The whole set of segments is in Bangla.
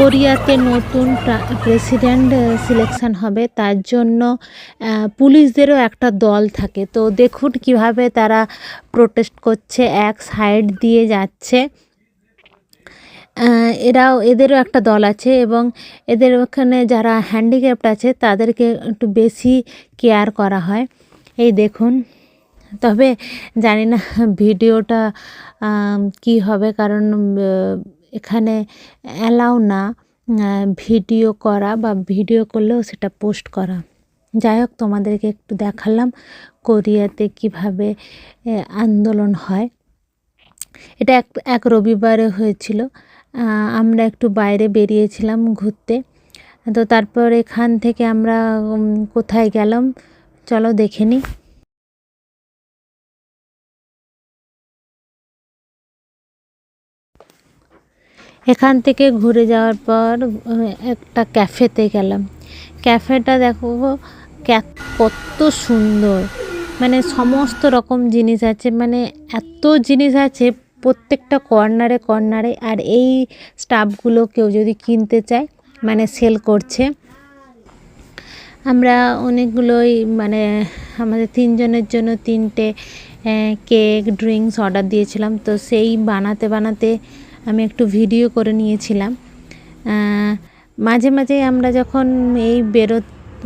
কোরিয়াতে নতুন প্রেসিডেন্ট সিলেকশন হবে। তার জন্য পুলিশদেরও একটা দল থাকে। তো দেখুন কীভাবে তারা প্রোটেস্ট করছে, এক সাইড দিয়ে যাচ্ছে। এরাও, এদেরও একটা দল আছে এবং এদের ওখানে যারা হ্যান্ডিক্যাপ্ট আছে, তাদেরকে একটু বেশি কেয়ার করা হয়। এই দেখুন। তবে জানি না ভিডিওটা কি হবে? কারণ এখানে অ্যালাউ না ভিডিও করা বা ভিডিও করলেও সেটা পোস্ট করা। যাই হোক, তোমাদেরকে একটু দেখালাম কোরিয়াতে কীভাবে আন্দোলন হয়। এটা এক এক রবিবারে হয়েছিল। আমরা একটু বাইরে বেরিয়েছিলাম ঘুরতে। তো তারপর এখান থেকে আমরা কোথায় গেলাম? চলো দেখে নিই। এখান থেকে ঘুরে যাওয়ার পর একটা ক্যাফেতে গেলাম। ক্যাফেটা দেখো কত সুন্দর। মানে সমস্ত রকম জিনিস আছে মানে এত জিনিস আছে প্রত্যেকটা কর্নারে কর্নারে। আর এই স্টাফগুলো কেউ যদি কিনতে চায় মানে সেল করছে। আমরা অনেকগুলোই মানে আমাদের তিনজনের জন্য তিনটে কেক, ড্রিঙ্কস অর্ডার দিয়েছিলাম। তো সেই বানাতে বানাতে আমি একটু ভিডিও করে নিয়েছিলাম। মাঝে মাঝে আমরা যখন এই বেরো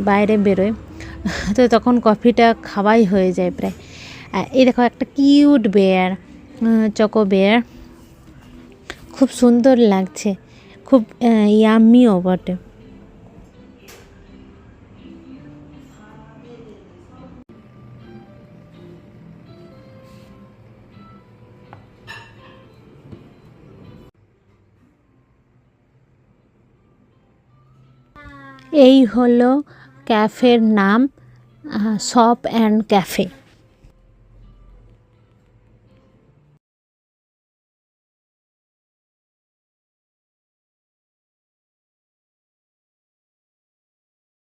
বাইরে বেরোই, তো তখন কফিটা খাওয়াই হয়ে যায় প্রায়। এই দেখো একটা কিউট বেয়ার চকো বেয়ার খুব সুন্দর লাগছে, খুব ইয়ামিও বটে। এই হলো ক্যাফের নাম শপ অ্যান্ড ক্যাফে।